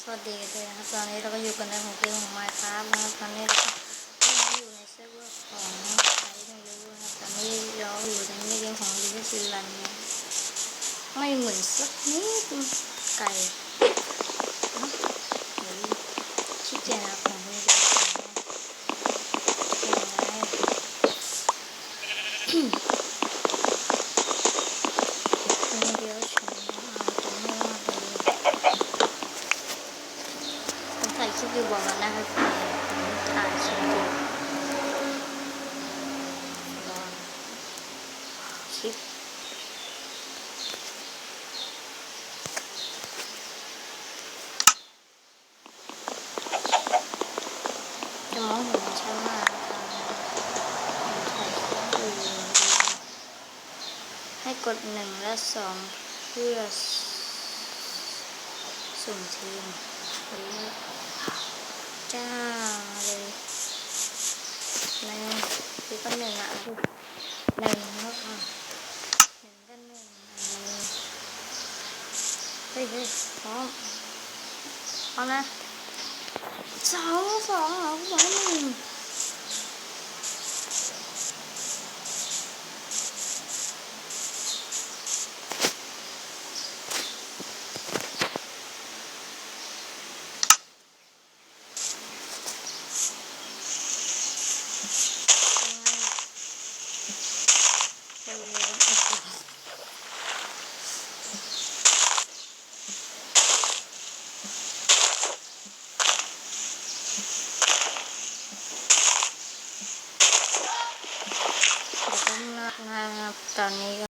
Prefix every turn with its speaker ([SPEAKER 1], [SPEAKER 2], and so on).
[SPEAKER 1] สวัสดีกันด้วยนะครับตอนนี้เราก็อยู่กันในของเกมของ Minecraft นะครับตอนนี้เราก็อยู่ในเซิร์ฟเวอร์ของใครไม่รู้นะครับตอนนี้เราอยู่ในเกมของดิจิทัลรันเนี่ยไม่เหมือนสักนิดไก่เนาะเดี๋ยจนะครับของไม่ได้เป็นไงคนเดียวฉันอ่านตัวไม่ว่าเลย ผมถ่าย คลิปอยู่บอกกันนะครับผมถ่ายคลิปอยู่รอคลิปจะมองเห็นชัดมากนะครับผมถ่ายคลิปอยู่ให้กดหนึ่งและสองเพื่อสุ่มทีมหรือ จ้าเลย หนึ่งคือก็หนึ่งอะหนึ่งแล้วอะหนึ่ ตอนนี้ก็